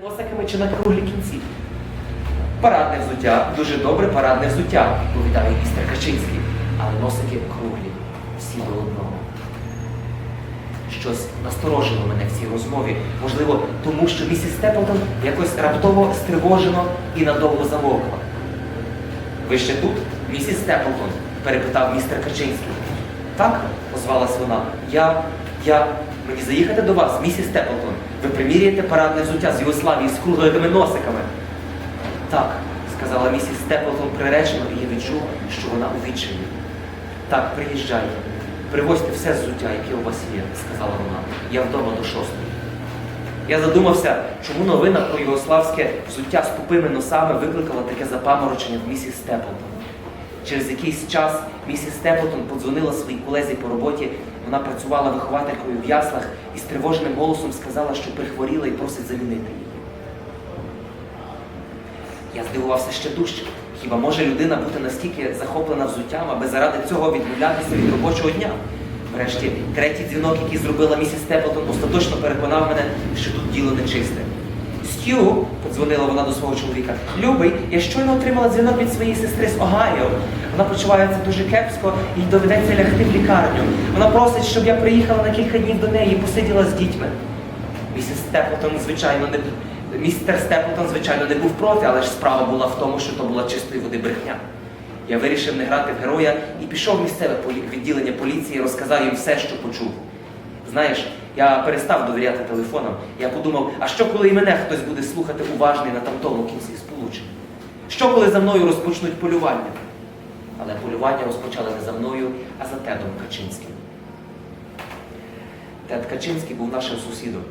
Носиками чи на круглі кінці. Парадне взуття, дуже добре парадне взуття, відповідає містер Качинський. Але носики круглі, всі до одного. Щось насторожило мене в цій розмові. Можливо, тому що місіс Степлтон якось раптово стривожено і надовго замовкла. Ви ще тут, місіс Степлтон? перепитав містер Качинський. Так, озвалась вона. Я, я. Мені заїхати до вас, місіс Степлтон. Ви приміряєте парадне взуття з Югославії з круглими носиками. Так, сказала місіс Степлтон приречено, і я відчув, що вона у відчаї. Так, приїжджайте. Привозьте все взуття, яке у вас є, сказала вона. Я вдома до шостої. Я задумався, чому новина про югославське взуття з тупими носами викликала таке запаморочення в місіс Степлтон. Через якийсь час місіс Степлтон подзвонила своїй колезі по роботі. Вона працювала вихователькою в яслах і з тривожним голосом сказала, що прихворіла і просить замінити її. Я здивувався ще дужче. Хіба може людина бути настільки захоплена взуттям, аби заради цього відмовлятися від робочого дня? Врешті, третій дзвінок, який зробила місіс Степлтон, остаточно переконав мене, що тут діло нечисте. Стю, подзвонила вона до свого чоловіка. Любий, я щойно отримала дзвінок від своєї сестри з Огайо. Вона почувається дуже кепсько і доведеться лягти в лікарню. Вона просить, щоб я приїхала на кілька днів до неї і посиділа з дітьми. Місіс Степлтон, звичайно, не містер Степлтон, звичайно, не був проти, але ж справа була в тому, що то була чистої води брехня. Я вирішив не грати в героя і пішов в місцеве полі- відділення поліції, розказав їм все, що почув. Знаєш, я перестав довіряти телефонам. Я подумав, а що коли і мене хтось буде слухати уважний на тамтому кінці сполучення? Що коли за мною розпочнуть полювання? Але полювання розпочали не за мною, а за Тедом Качинським. Тед Качинський був нашим сусідом.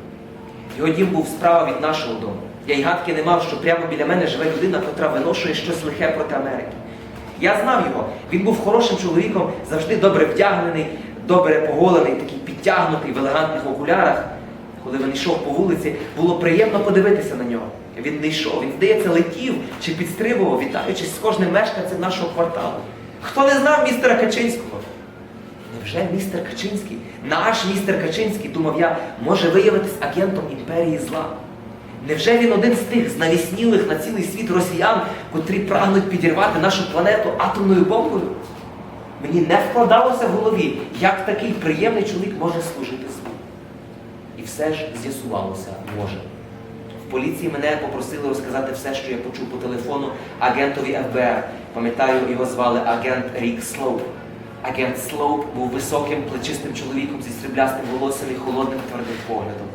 Його дім був справа від нашого дому. Я й гадки не мав, що прямо біля мене живе людина, котра виношує щось лихе проти Америки. Я знав його. Він був хорошим чоловіком, завжди добре вдягнений, добре поголений, такий підтягнутий в елегантних окулярах. Коли він йшов по вулиці, було приємно подивитися на нього. Він не йшов, він, здається, летів чи підстрибував, вітаючись з кожним мешканцем нашого кварталу. Хто не знав містера Качинського? Невже містер Качинський, наш містер Качинський, думав я, може виявитись агентом імперії зла? Невже він один з тих знавіснілих на цілий світ росіян, котрі прагнуть підірвати нашу планету атомною бомбою? Мені не вкладалося в голові, як такий приємний чоловік може служити злу. І все ж з'ясувалося може. В поліції мене попросили розказати все, що я почув по телефону агентові ФБР. Пам'ятаю, його звали агент Рік Слоуп. Агент Слоуп був високим, плечистим чоловіком зі сріблястим волоссям і холодним твердим поглядом.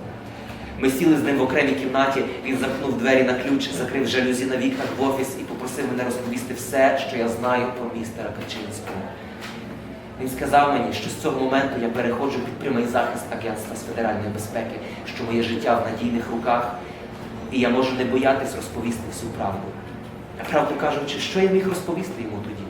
Ми сіли з ним в окремій кімнаті, він замкнув двері на ключ, закрив жалюзі на вікнах в офіс і попросив мене розповісти все, що я знаю про містера Качинського. Він сказав мені, що з цього моменту я переходжу під прямий захист Агентства з федеральної безпеки, що моє життя в надійних руках, і я можу не боятись розповісти всю правду. А правду кажучи, що я міг розповісти йому тоді?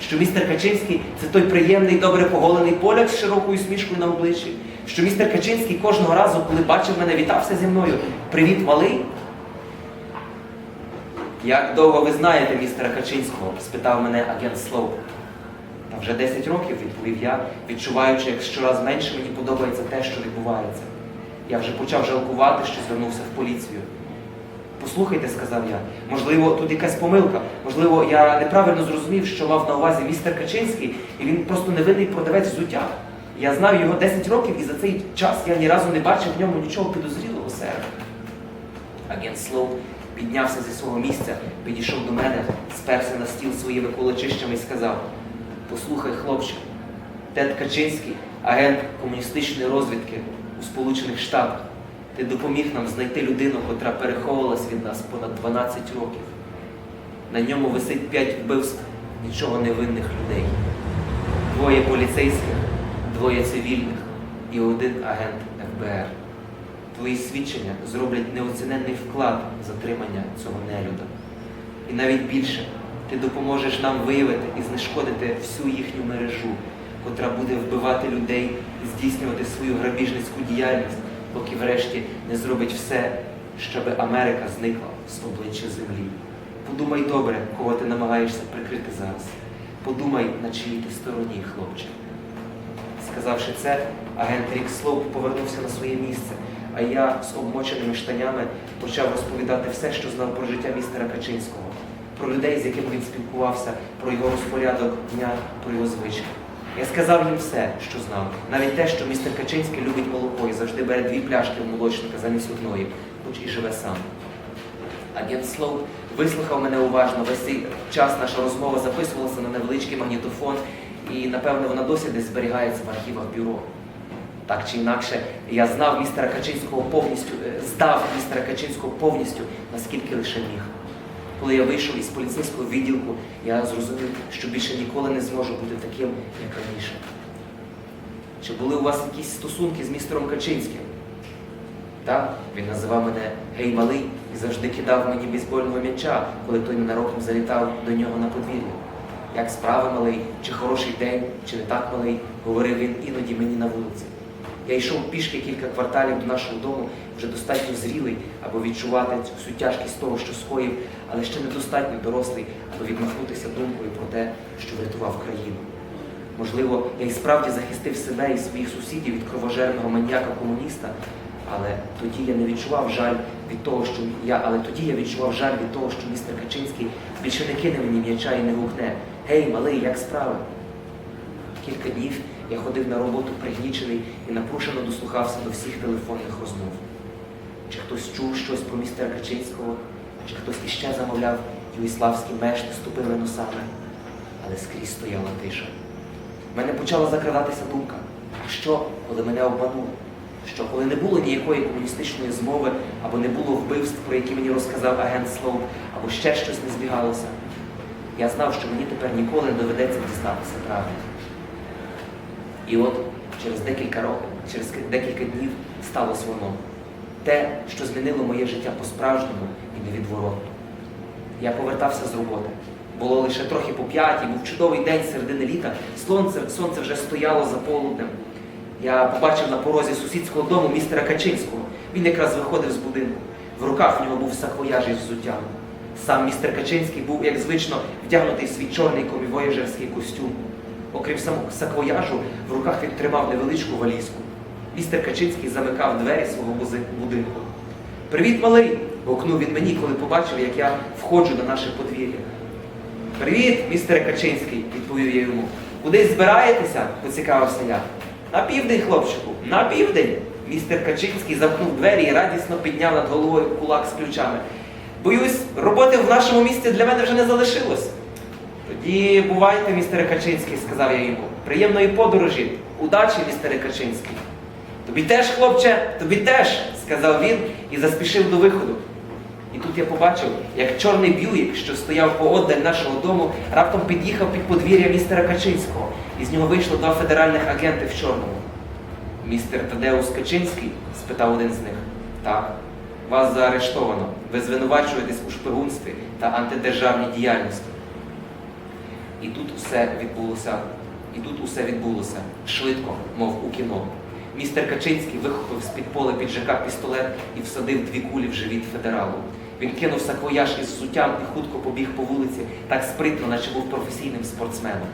Що містер Качинський це той приємний, добре поголений поляк з широкою смішкою на обличчі. Що містер Качинський кожного разу, коли бачив мене, вітався зі мною. Привіт, малий. Як довго ви знаєте містера Качинського? спитав мене агент Слоу. Та вже 10 років, відповів я, відчуваючи, як щораз менше мені подобається те, що відбувається. Я вже почав жалкувати, що звернувся в поліцію. Послухайте, сказав я, можливо, тут якась помилка. Можливо, я неправильно зрозумів, що мав на увазі містер Качинський, і він просто невинний продавець взуття. Я знаю його 10 років, і за цей час я ні разу не бачив в ньому нічого підозрілого, сер. Агент Слоу піднявся зі свого місця, підійшов до мене, сперся на стіл своїми кулачищами і сказав: Послухай, хлопче, Тед Качинський, агент комуністичної розвідки у Сполучених Штатах. Ти допоміг нам знайти людину, котра переховувалась від нас понад 12 років. На ньому висить 5 вбивств нічого невинних людей. Двоє поліцейських, двоє цивільних і один агент ФБР. Твої свідчення зроблять неоціненний вклад в затримання цього нелюда. І навіть більше, ти допоможеш нам виявити і знешкодити всю їхню мережу, котра буде вбивати людей і здійснювати свою грабіжницьку діяльність, поки врешті не зробить все, щоб Америка зникла з обличчя землі. Подумай добре, кого ти намагаєшся прикрити зараз. Подумай, на чиїй ти стороні, хлопче. Сказавши це, агент Рік Слоуп повернувся на своє місце, а я з обмоченими штанями почав розповідати все, що знав про життя містера Качинського, про людей, з якими він спілкувався, про його розпорядок дня, про його звички. Я сказав їм все, що знав, навіть те, що містер Качинський любить молоко і завжди бере дві пляшки в молочника замість одної, хоч і живе сам. Агент Слоуп вислухав мене уважно. Весь цей час наша розмова записувалася на невеличкий магнітофон, і напевно вона досі десь зберігається в архівах бюро. Так чи інакше, я знав містера Качинського повністю, е, здав містера Качинського повністю, наскільки лише міг. Коли я вийшов із поліцейського відділку, я зрозумів, що більше ніколи не зможу бути таким, як раніше. Чи були у вас якісь стосунки з містером Качинським? Так, він називав мене гей малий і завжди кидав мені бейсбольного м'яча, коли той ненароком залітав до нього на подвір'я. Як справи малий, чи хороший день, чи не так малий, говорив він іноді мені на вулиці. Я йшов пішки кілька кварталів до нашого дому, вже достатньо зрілий, аби відчувати цю всю тяжкість того, що скоїв, але ще недостатньо дорослий, аби відмахнутися думкою про те, що врятував країну. Можливо, я і справді захистив себе і своїх сусідів від кровожерного маньяка-комуніста, але тоді я не відчував жаль від того, що я, але тоді я відчував жаль від того, що містер Качинський більше не кине мені м'яча і не гукне. Гей, малий, як справи? Кілька днів я ходив на роботу пригнічений і напрушено дослухався до всіх телефонних розмов. Чи хтось чув щось про містера Качинського, чи хтось іще замовляв югославські мешти з тупими носами, але скрізь стояла тиша. В мене почала закрадатися думка, а що, коли мене обманули? Що коли не було ніякої комуністичної змови, або не було вбивств, про які мені розказав агент Слоуп, або ще щось не збігалося, я знав, що мені тепер ніколи не доведеться дізнатися правди. І от через декілька років, через декілька днів сталося воно. Те, що змінило моє життя по-справжньому і невідворотно. Я повертався з роботи. Було лише трохи по п'ятій, був чудовий день середини літа. Сонце, сонце вже стояло за полуднем. Я побачив на порозі сусідського дому містера Качинського. Він якраз виходив з будинку. В руках в нього був саквояж із взуттям. Сам містер Качинський був, як звично, вдягнутий в свій чорний комівояжерський костюм. Окрім саквояжу, в руках він тримав невеличку валізку. Містер Качинський замикав двері свого будинку. Привіт, малий! гукнув він мені, коли побачив, як я входжу на наше подвір'я. Привіт, містере Качинський, відповів я йому. Кудись збираєтеся? поцікавився я. На південь, хлопчику, на південь. Містер Качинський замкнув двері і радісно підняв над головою кулак з ключами. Боюсь, роботи в нашому місті для мене вже не залишилось. Тоді бувайте, містере Качинський, сказав я йому. Приємної подорожі. Удачі, містере Качинський. Тобі теж, хлопче, тобі теж, сказав він і заспішив до виходу. І тут я побачив, як чорний б'юїк, що стояв поодаль нашого дому, раптом під'їхав під подвір'я містера Качинського, і з нього вийшло два федеральних агенти в чорному. Містер Тадеус Качинський? спитав один з них. Так. Вас заарештовано. Ви звинувачуєтесь у шпигунстві та антидержавній діяльності. І тут усе відбулося. І тут усе відбулося швидко, мов у кіно. Містер Качинський вихопив з-під поля піджака пістолет і всадив дві кулі в живіт федералу. Він кинув саквояж із взуттям і хутко побіг по вулиці, так спритно, наче був професійним спортсменом.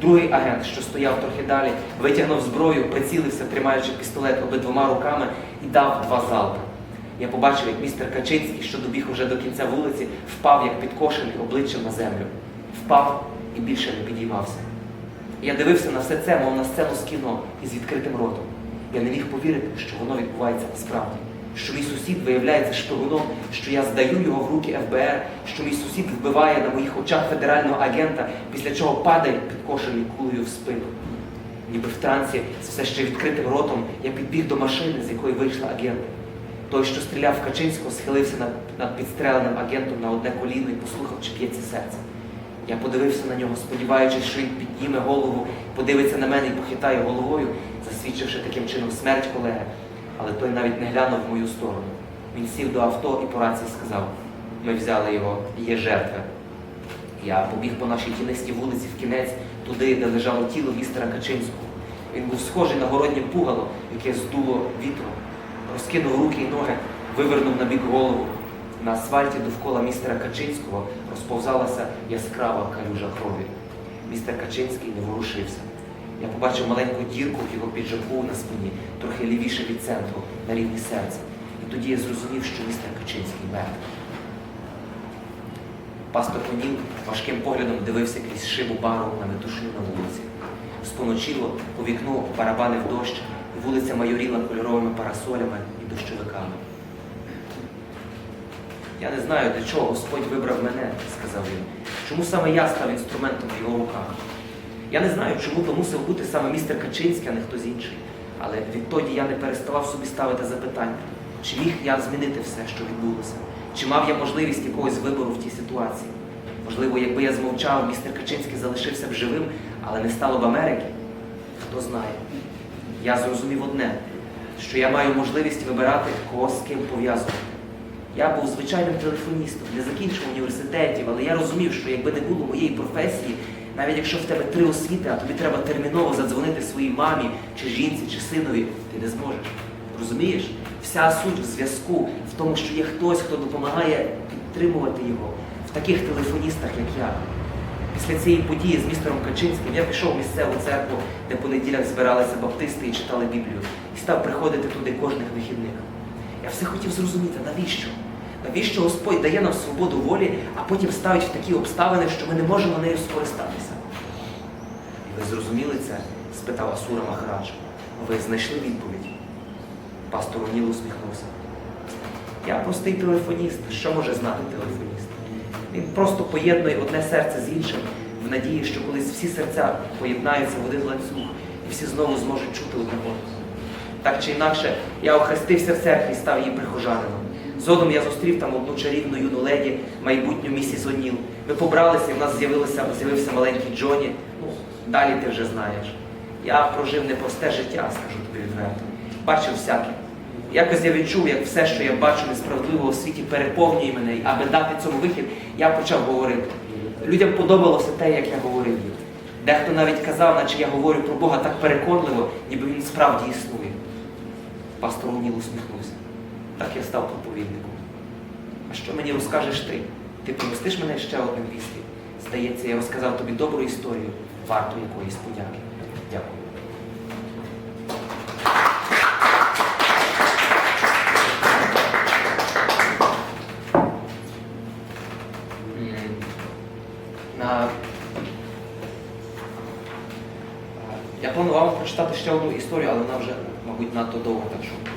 Другий агент, що стояв трохи далі, витягнув зброю, прицілився, тримаючи пістолет обидвома руками, і дав два залпи. Я побачив, як містер Качинський, що добіг уже до кінця вулиці, впав як підкошений обличчям на землю. Впав і більше не підіймався. Я дивився на все це, мов на сцену з кіно із відкритим ротом. Я не міг повірити, що воно відбувається насправді. Що мій сусід виявляється шпигуном, що я здаю його в руки ФБР, що мій сусід вбиває на моїх очах федерального агента, після чого падає підкошений кулею в спину. Ніби в трансі з все ще відкритим ротом я підбіг до машини, з якої вийшли агенти. Той, що стріляв в Качинського, схилився над, над підстреленим агентом на одне коліно і послухав, чи б'ється серце. Я подивився на нього, сподіваючись, що він підніме голову, подивиться на мене і похитає головою, засвідчивши таким чином смерть колеги. Але той навіть не глянув в мою сторону. Він сів до авто і по рації сказав: ми взяли його, є жертви. Я побіг по нашій тінистій вулиці в кінець, туди, де лежало тіло містера Качинського. Він був схожий на городнє пугало, яке здуло вітром. Розкинув руки і ноги, вивернув на бік голову. На асфальті довкола містера Качинського розповзалася яскрава калюжа крові. Містер Качинський не ворушився. Я побачив маленьку дірку в його піджаку на спині, трохи лівіше від центру, на рівні серця. І тоді я зрозумів, що містер Качинський мертвий. Пастор Оніл важким поглядом дивився крізь шибу бару на метушню на вулиці. Споночило по вікну барабанив дощ, і вулиця майоріла кольоровими парасолями і дощовиками. Я не знаю, для чого Господь вибрав мене, сказав він. Чому саме я став інструментом в його руках? Я не знаю, чому то мусив бути саме містер Качинський, а не хтось інший. Але відтоді я не переставав собі ставити запитання, чи міг я змінити все, що відбулося, чи мав я можливість якогось вибору в тій ситуації. Можливо, якби я змовчав, містер Качинський залишився б живим, але не стало б Америки. Хто знає. Я зрозумів одне, що я маю можливість вибирати кого з ким пов'язувати. Я був звичайним телефоністом, не закінчив університетів, але я розумів, що якби не було моєї професії, навіть якщо в тебе три освіти, а тобі треба терміново задзвонити своїй мамі, чи жінці, чи синові, ти не зможеш. Розумієш? Вся суть в зв'язку в тому, що є хтось, хто допомагає підтримувати його в таких телефоністах, як я. Після цієї події з містером Качинським я пішов в місцеву церкву, де по неділях збиралися баптисти і читали Біблію, і став приходити туди кожних вихідних. Я все хотів зрозуміти, навіщо? Навіщо Господь дає нам свободу волі, а потім ставить в такі обставини, що ми не можемо нею скористатися? І ви зрозуміли це? спитав Асура Махарадж. Ви знайшли відповідь? Пастор Оніл усміхнувся. Я простий телефоніст. Що може знати телефоніст? Він просто поєднує одне серце з іншим в надії, що колись всі серця поєднаються в один ланцюг і всі знову зможуть чути одного. Так чи інакше, я охрестився в церкві і став її прихожанином. Згодом я зустрів там одну чарівну юну леді, майбутню місіс Оніл. Ми побралися, і в нас з'явився маленький Джоні. Ну, далі ти вже знаєш. Я прожив непросте життя, скажу тобі відверто. Бачив всяке. Якось я відчув, як все, що я бачу несправедливо у світі, переповнює мене, аби дати цьому вихід, я почав говорити. Людям подобалося те, як я говорив. Дехто навіть казав, наче я говорю про Бога так переконливо, ніби він справді існує. Пастор Оніл усміхнувся. Так я став проповідником. А що мені розкажеш ти? Ти помістиш мене ще одним віскі? Здається, я розказав тобі добру історію, варту якоїсь подяки. Дякую. Я планував прочитати ще одну історію, але вона вже, мабуть, надто довга, так що ви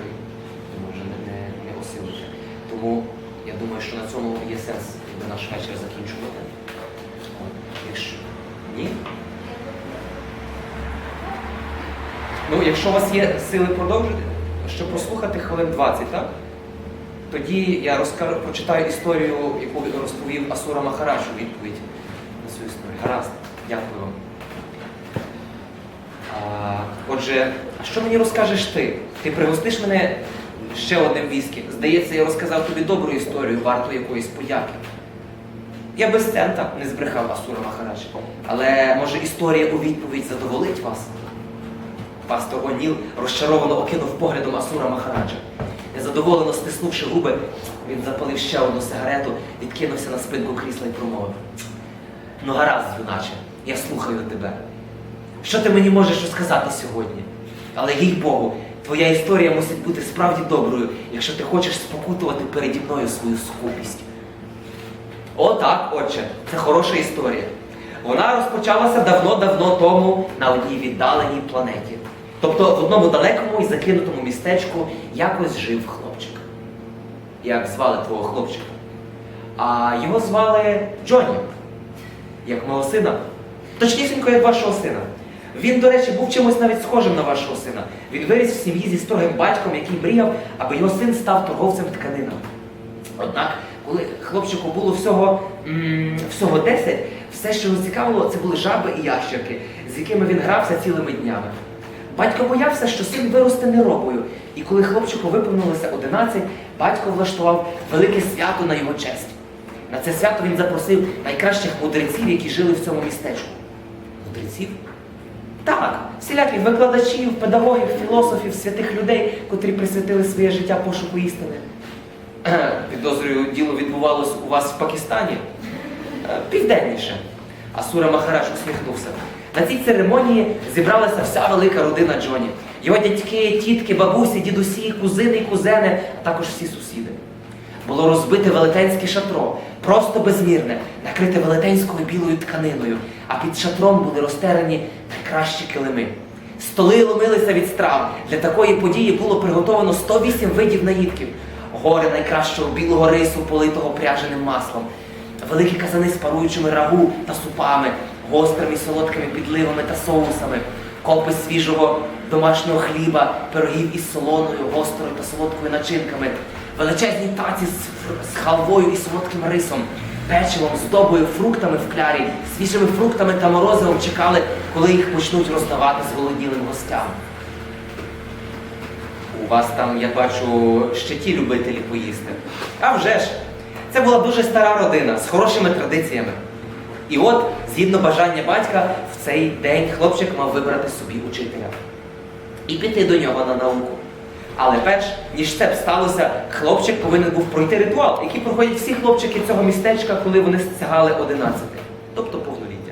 думаю, вже не, не, не осилите. Тому я думаю, що на цьому є сенс наш вечір закінчувати. Якщо ні? Ну, якщо у вас є сили продовжити, щоб послухати хвилин 20, так? Тоді я розкажу, прочитаю історію, яку розповів Асура Махарадж у відповідь на цю історію. Гаразд, дякую вам. Отже, а що мені розкажеш ти? Ти пригостиш мене ще одним віскі. Здається, я розказав тобі добру історію, варту якоїсь подяки. Я без цента не збрехав Асура Махарадж. Але може історія у відповідь задоволить вас? Пастор Оніл розчаровано окинув поглядом Асура Махараджа. Незадоволено стиснувши губи, він запалив ще одну сигарету, відкинувся на спинку крісла і промовив. Ну гаразд, юначе, я слухаю тебе. Що ти мені можеш розказати сьогодні? Але їй Богу, твоя історія мусить бути справді доброю, якщо ти хочеш спокутувати переді мною свою скупість. О, так, отче, це хороша історія. Вона розпочалася давно-давно тому на одній віддаленій планеті. Тобто в одному далекому і закинутому містечку якось жив хлопчик. Як звали твого хлопчика? А його звали Джоні, як мого сина. Точнісінько, як вашого сина. Він, до речі, був чимось навіть схожим на вашого сина. Він виріс в сім'ї зі строгим батьком, який мріяв, аби його син став торговцем тканинами. Однак, коли хлопчику було всього, всього 10, все, що його цікавило, це були жаби і ящерки, з якими він грався цілими днями. Батько боявся, що син виросте неробою, і коли хлопчику виповнилося 11, батько влаштував велике свято на його честь. На це свято він запросив найкращих мудреців, які жили в цьому містечку. Мудреців? Так, всіляких викладачів, педагогів, філософів, святих людей, котрі присвятили своє життя пошуку істини. Підозрюю, діло відбувалось у вас в Пакистані. Е, Південніше. Асура Махарадж усміхнувся. На цій церемонії зібралася вся велика родина Джоні. Його дядьки, тітки, бабусі, дідусі, кузини кузени, а також всі сусіди. Було розбите велетенське шатро, просто безмірне, накрите велетенською білою тканиною, а під шатром були розтерені найкращі килими. Столи ломилися від страв. Для такої події було приготовано 108 видів наїдків, гори найкращого білого рису, политого пряженим маслом, великі казани з паруючими рагу та супами, гострими солодкими підливами та соусами, копи свіжого домашнього хліба, пирогів із солоною, гострою та солодкою начинками, величезні таці з, з халвою і солодким рисом, печивом, здобою, фруктами в клярі, свіжими фруктами та морозивом чекали, коли їх почнуть роздавати зголоділим гостям. У вас там, я бачу, ще ті любителі поїсти. А вже ж, це була дуже стара родина з хорошими традиціями. І от, згідно бажання батька, в цей день хлопчик мав вибрати собі учителя і піти до нього на науку. Але перш ніж це б сталося, хлопчик повинен був пройти ритуал, який проходять всі хлопчики цього містечка, коли вони сягали 11, тобто повноліття.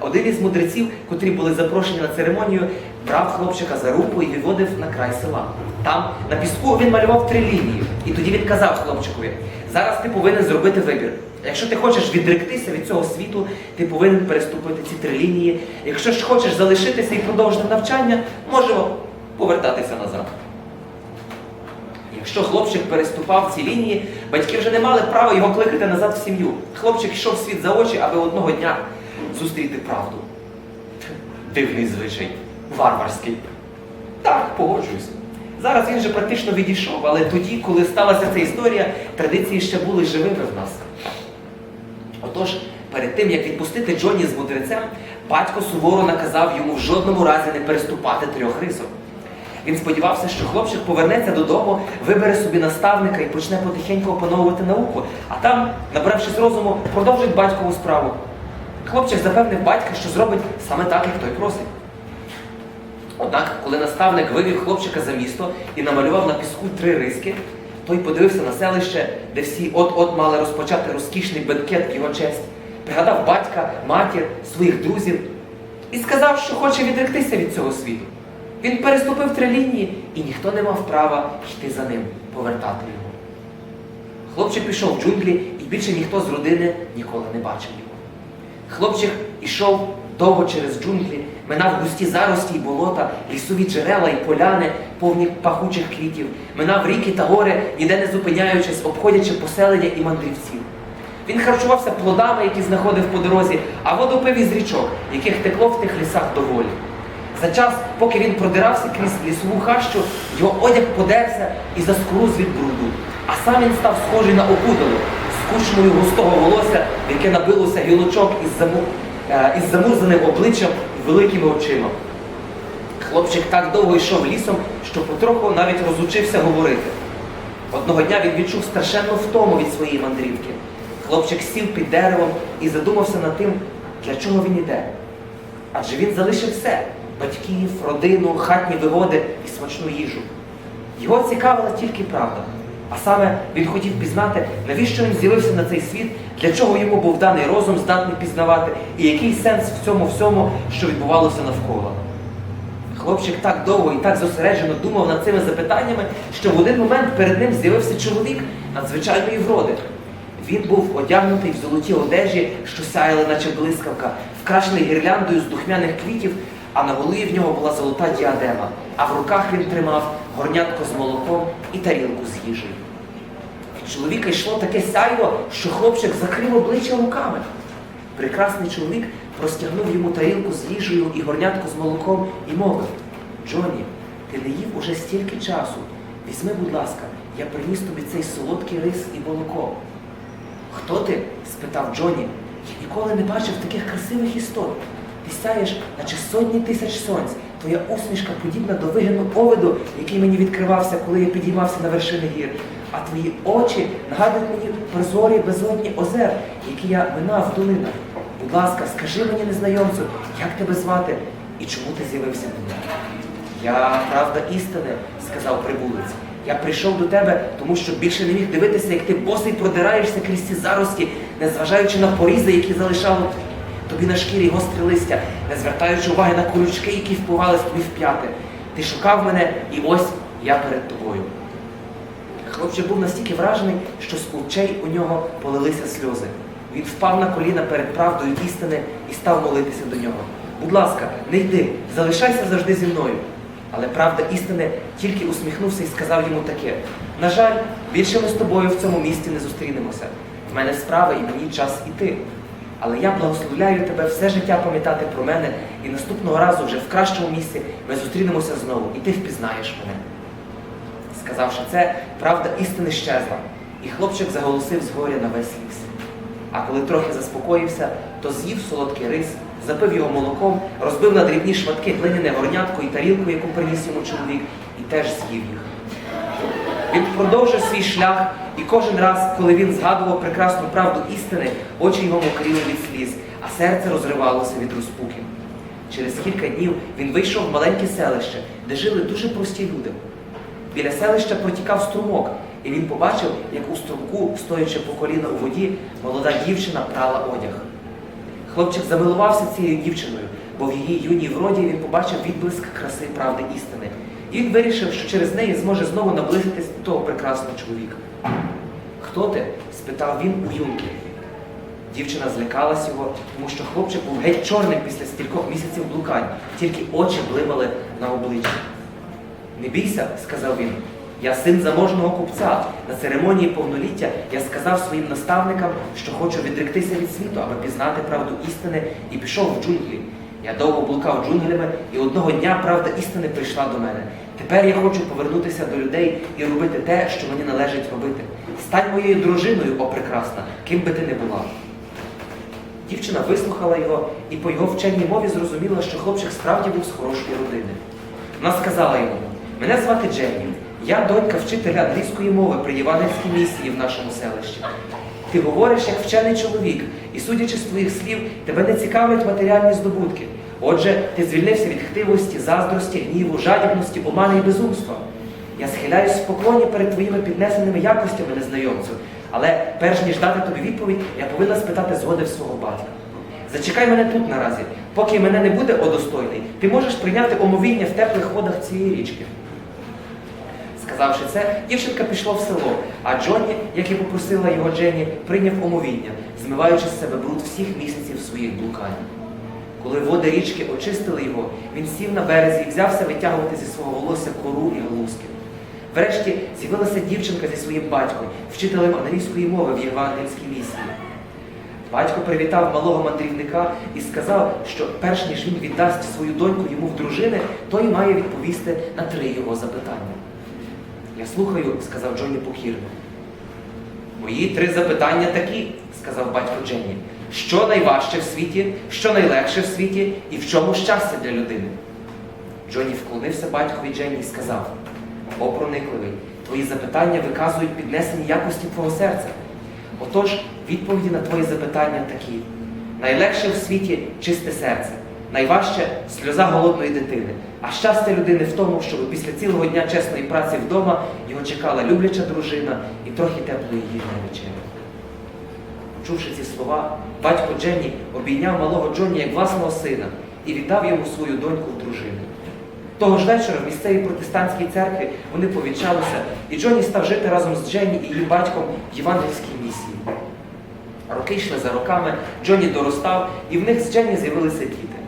Один із мудреців, котрі були запрошені на церемонію, брав хлопчика за руку і відводив на край села. Там на піску він малював три лінії, і тоді він казав хлопчикові: зараз ти повинен зробити вибір. Якщо ти хочеш відректися від цього світу, ти повинен переступити ці три лінії. Якщо ж хочеш залишитися і продовжити навчання, можемо повертатися назад. Якщо хлопчик переступав ці лінії, батьки вже не мали права його кликати назад в сім'ю. Хлопчик йшов світ за очі, аби одного дня зустріти правду. Дивний звичай, варварський. Так, погоджуюся. Зараз він же практично відійшов, але тоді, коли сталася ця історія, традиції ще були живими в нас. Отож, перед тим, як відпустити Джоні з мудрецем, батько суворо наказав йому в жодному разі не переступати трьох рисок. Він сподівався, що хлопчик повернеться додому, вибере собі наставника і почне потихеньку опановувати науку, а там, набравшись розуму, продовжить батькову справу. Хлопчик запевнив батька, що зробить саме так, як той просить. Однак, коли наставник вивів хлопчика за місто і намалював на піску три риски, той подивився на селище, де всі от-от мали розпочати розкішний бенкет в його честь, пригадав батька, матір, своїх друзів і сказав, що хоче відректися від цього світу. Він переступив три лінії, і ніхто не мав права йти за ним, повертати його. Хлопчик пішов в джунглі, і більше ніхто з родини ніколи не бачив його. Хлопчик ішов довго через джунглі, минав густі зарості й болота, лісові джерела і поляни, повні пахучих квітів, минав ріки та гори, ніде не зупиняючись, обходячи поселення і мандрівців. Він харчувався плодами, які знаходив по дорозі, а воду пив із річок, яких текло в тих лісах доволі. За час, поки він продирався крізь лісову хащу, його одяг подерся і заскоруз від бруду, а сам він став схожий на опудало з кучмою густого волосся, яке набилося гілочок із, заму... е, із замурзаним обличчям і великими очима. Хлопчик так довго йшов лісом, що потроху навіть розучився говорити. Одного дня він відчув страшенну втому від своєї мандрівки. Хлопчик сів під деревом і задумався над тим, для чого він іде. Адже він залишив все батьків, родину, хатні вигоди і смачну їжу. Його цікавила тільки правда. А саме він хотів пізнати, навіщо він з'явився на цей світ, для чого йому був даний розум здатний пізнавати, і який сенс в цьому всьому, що відбувалося навколо. Хлопчик так довго і так зосереджено думав над цими запитаннями, що в один момент перед ним з'явився чоловік надзвичайної вроди. Він був одягнутий в золоті одежі, що сяяли, наче блискавка, вкрашений гірляндою з духмяних квітів, а на голові в нього була золота діадема, а в руках він тримав горнятко з молоком і тарілку з їжею. Від чоловіка йшло таке сяйво, що хлопчик закрив обличчя руками. Прекрасний чоловік простягнув йому тарілку з їжею і горнятку з молоком і мовив: Джоні, ти не їв уже стільки часу. Візьми, будь ласка, я приніс тобі цей солодкий рис і молоко. Хто ти? спитав Джоні. Я ніколи не бачив таких красивих істот. Ти сяєш, наче сотні тисяч сонць. Твоя усмішка подібна до вигину овиду, який мені відкривався, коли я підіймався на вершини гір. А твої очі нагадують мені прозорі безодні озер, які я минав в долинах. Будь ласка, скажи мені, незнайомцю, як тебе звати і чому ти з'явився до мене? Я правда істини, сказав прибулець. Я прийшов до тебе, тому що більше не міг дивитися, як ти босий продираєшся крізь ці зарості, незважаючи на порізи, які залишало тобі на шкірі гострі листя, не звертаючи уваги на колючки, які впивались тобі в п'яти. Ти шукав мене, і ось я перед тобою. Хлопчик був настільки вражений, що з очей у нього полилися сльози. Він впав на коліна перед правдою істини і став молитися до нього. Будь ласка, не йди, залишайся завжди зі мною. Але правда істини тільки усміхнувся і сказав йому таке: на жаль, більше ми з тобою в цьому місті не зустрінемося. В мене справа і мені час іти. Але я благословляю тебе все життя пам'ятати про мене, і наступного разу вже в кращому місці ми зустрінемося знову, і ти впізнаєш мене. Сказавши це, правда істини щезла, і хлопчик заголосив згоря на весь ліс. А коли трохи заспокоївся, то з'їв солодкий рис, запив його молоком, розбив на дрібні шматки глиняне горнятко і тарілку, яку приніс йому чоловік, і теж з'їв їх. Він продовжив свій шлях, і кожен раз, коли він згадував прекрасну правду істини, очі його мокріли від сліз, а серце розривалося від розпуки. Через кілька днів він вийшов в маленьке селище, де жили дуже прості люди. Біля селища протікав струмок, і він побачив, як у струмку, стоячи по коліна у воді, молода дівчина прала одяг. Хлопчик замилувався цією дівчиною, бо в її юній вроді він побачив відблиск краси правди істини. І він вирішив, що через неї зможе знову наблизитись до того прекрасного чоловіка. Хто ти? спитав він у юнки. Дівчина злякалась його, тому що хлопчик був геть чорним після стількох місяців блукань, тільки очі блимали на обличчі. Не бійся, сказав він. Я син заможного купця. На церемонії повноліття я сказав своїм наставникам, що хочу відректися від світу, аби пізнати правду істини, і пішов в джунглі. Я довго блукав джунглями, і одного дня правда істини прийшла до мене. Тепер я хочу повернутися до людей і робити те, що мені належить робити. Стань моєю дружиною, о прекрасна, ким би ти не була. Дівчина вислухала його і по його вченій мові зрозуміла, що хлопчик справді був з хорошої родини. Вона сказала йому: Мене звати Дженні. Я донька вчителя англійської мови при Євангельській місії в нашому селищі. Ти говориш як вчений чоловік, і судячи з твоїх слів, тебе не цікавлять матеріальні здобутки. Отже, ти звільнився від хтивості, заздрості, гніву, жадібності, омани і безумства. Я схиляюсь в поклоні перед твоїми піднесеними якостями, незнайомцю, але перш ніж дати тобі відповідь, я повинна спитати згоди в свого батька. Зачекай мене тут наразі, поки мене не буде одостойний, ти можеш прийняти омовіння в теплих водах цієї річки. Сказавши це, дівчинка пішла в село, а Джонні, як і попросила його Дженні, прийняв омовіння, змиваючи з себе бруд всіх місяців своїх блукань. Коли води річки очистили його, він сів на березі і взявся витягувати зі свого волосся кору і галузки. Врешті з'явилася дівчинка зі своїм батьком, вчителем англійської мови в євангельській місії. Батько привітав малого мандрівника і сказав, що перш ніж він віддасть свою доньку йому в дружини, той має відповісти на три його запитання. Я слухаю, сказав Джонні покірно. Мої три запитання такі, сказав батько Дженні. Що найважче в світі, що найлегше в світі і в чому щастя для людини? Джонні вклонився батькові Дженні і сказав: О, проникливий, твої запитання виказують піднесені якості твого серця. Отож, відповіді на твої запитання такі: найлегше в світі чисте серце, найважче сльоза голодної дитини, а щастя людини в тому, щоб після цілого дня чесної праці вдома його чекала любляча дружина і трохи теплої гідної вечері. Почувши ці слова, батько Дженні обійняв малого Джонні як власного сина і віддав йому свою доньку в дружини. Того ж вечора в місцевій протестантській церкві вони повінчалися, і Джонні став жити разом з Дженні і її батьком в євангельській місії. Роки йшли за роками, Джонні доростав, і в них з Дженні з'явилися діти.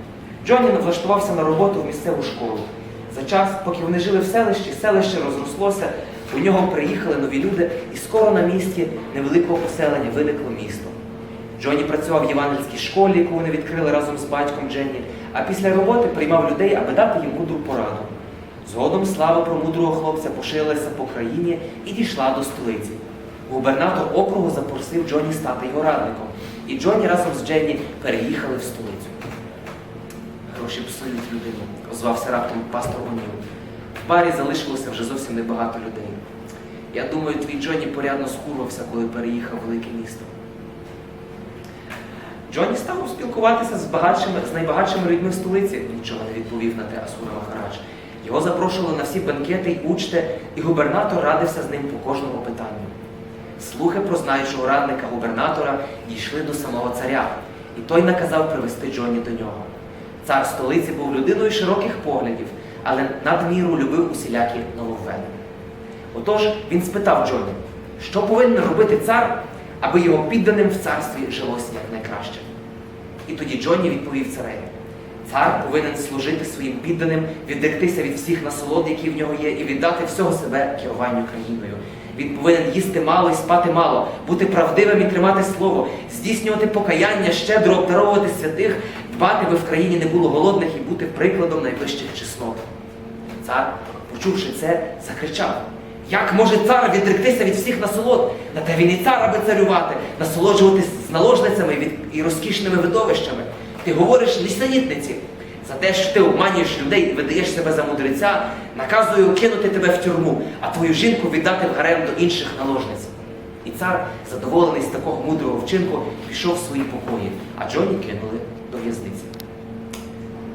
Джонні влаштувався на роботу в місцеву школу. За час, поки вони жили в селищі, селище розрослося, у нього приїхали нові люди, і скоро на місці невеликого поселення виникло місто. Джонні працював в євангельській школі, яку вони відкрили разом з батьком Дженні, а після роботи приймав людей, аби дати їм мудру пораду. Згодом слава про мудрого хлопця поширилася по країні і дійшла до столиці. Губернатор округу запросив Джонні стати його радником, і Джонні разом з Дженні переїхали в столицю. Гроші псують людину, озвався раптом пастор Оніл. В барі залишилося вже зовсім небагато людей. Я думаю, твій Джонні порядно скурвався, коли переїхав в велике місто. Джонні став спілкуватися з багатшими, з найбагатшими людьми в столиці, нічого не відповів на те Асура Махарадж. Його запрошували на всі банкети й учти, і губернатор радився з ним по кожному питанню. Слухи про знаючого радника губернатора дійшли до самого царя, і той наказав привести Джонні до нього. Цар столиці був людиною широких поглядів, але надміру любив усілякі нововведення. Отож він спитав Джоні, що повинен робити цар, аби його підданим в царстві жилося якнайкраще. І тоді Джоні відповів цареві. Цар повинен служити своїм підданим, відректися від всіх насолод, які в нього є, і віддати всього себе керуванню країною. Він повинен їсти мало і спати мало, бути правдивим і тримати слово, здійснювати покаяння, щедро обдаровувати святих, дбати, би в країні не було голодних і бути прикладом найвищих чеснот. Цар, почувши це, закричав: Як може цар відректися від всіх насолод? На те він і цар, аби царювати, насолоджуватись наложницями і розкішними видовищами. Ти говориш нісенітниці. За те, що ти обманюєш людей і видаєш себе за мудреця, наказую кинути тебе в тюрму, а твою жінку віддати в гарем до інших наложниць. І цар, задоволений з такого мудрого вчинку, пішов в свої покої, а Джоні кинули до в'язниці.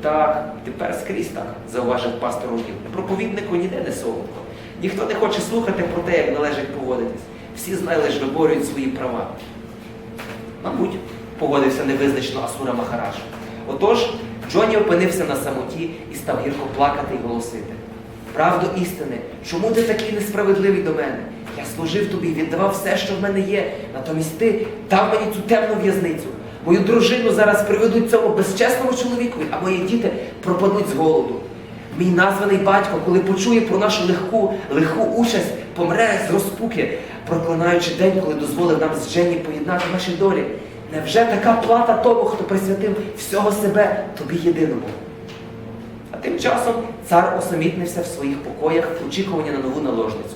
Так, тепер скрізь так, зауважив пастор Огіл. Проповіднику ніде не солодко. Ніхто не хоче слухати про те, як належить поводитись. Всі знай лиш виборюють свої права. Мабуть, погодився невизначно Асура Махараш. Отож, Джоні опинився на самоті і став гірко плакати і голосити. Правду істини, чому ти такий несправедливий до мене? Я служив тобі і віддавав все, що в мене є. Натомість ти дав мені цю темну в'язницю. Мою дружину зараз приведуть цьому безчесному чоловікові, а мої діти пропадуть з голоду. Мій названий батько, коли почує про нашу легку, легку участь, помре з розпуки, проклинаючи день, коли дозволив нам з Дженні поєднати наші долі. Невже така плата тому, хто присвятив всього себе тобі єдиному? А тим часом цар осамітнився в своїх покоях в очікуванні на нову наложницю.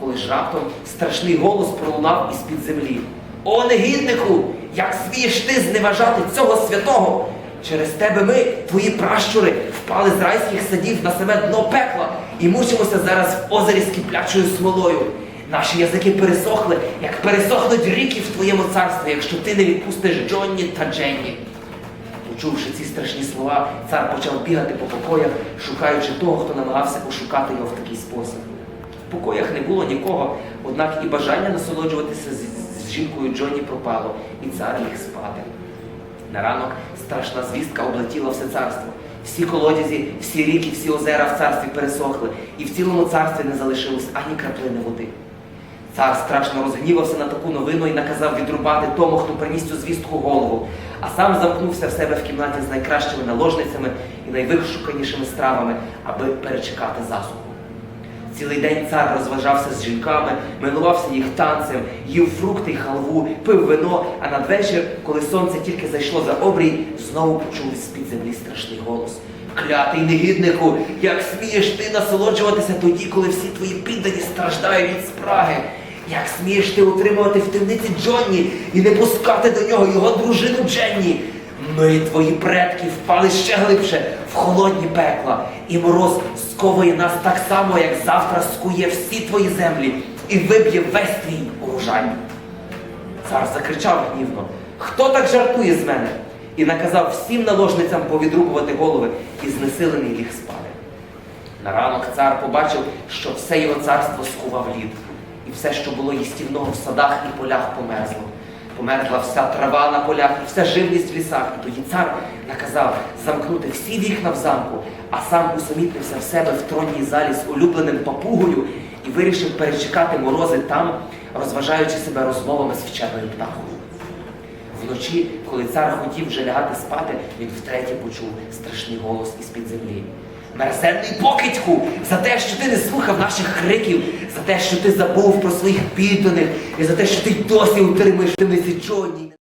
Коли ж раптом страшний голос пролунав із-під землі. О, негіднику! Як смієш ти зневажати цього святого? Через тебе ми, твої пращури, впали з райських садів на саме дно пекла і мучимося зараз в озері з киплячою смолою. Наші язики пересохли, як пересохнуть ріки в твоєму царстві, якщо ти не відпустиш Джонні та Дженні. Почувши ці страшні слова, цар почав бігати по покоях, шукаючи того, хто намагався ошукати його в такий спосіб. В покоях не було нікого, однак і бажання насолоджуватися з, з- жінкою Джоні пропало, і цар ліг спати. На ранок страшна звістка облетіла все царство. Всі колодязі, всі ріки, всі озера в царстві пересохли, і в цілому царстві не залишилось ані краплини води. Цар страшно розгнівався на таку новину і наказав відрубати тому, хто приніс цю звістку голову, а сам замкнувся в себе в кімнаті з найкращими наложницями і найвишуканішими стравами, аби перечекати засуху. Цілий день цар розважався з жінками, милувався їх танцем, їв фрукти й халву, пив вино, а надвечір, коли сонце тільки зайшло за обрій, знову почув з-під землі страшний голос. Клятий негіднику, як смієш ти насолоджуватися тоді, коли всі твої піддані страждають від спраги? Як смієш ти утримувати в темниці Джонні і не пускати до нього його дружину Дженні? Ми, твої предки, впали ще глибше в холодні пекла, і мороз сковує нас так само, як завтра скує всі твої землі і виб'є весь твій урожай. Цар закричав гнівно: Хто так жартує з мене? І наказав всім наложницям повідрубувати голови, і знесилений ліг спати. На ранок цар побачив, що все його царство скував лід, і все, що було їстівного в садах і полях, померзло. Померзла вся трава на полях і вся живність в лісах. І тоді цар наказав замкнути всі вікна в замку, а сам усамітнився в себе в тронній залі з улюбленим папугою і вирішив перечекати морози там, розважаючи себе розмовами з вченою птахою. Вночі, коли цар хотів вже лягати спати, він втретє почув страшний голос із-під землі. Мерзенний покидьку! За те, що ти не слухав наших криків, за те, що ти забув про своїх підданих, і за те, що ти досі утримуєш Джонні.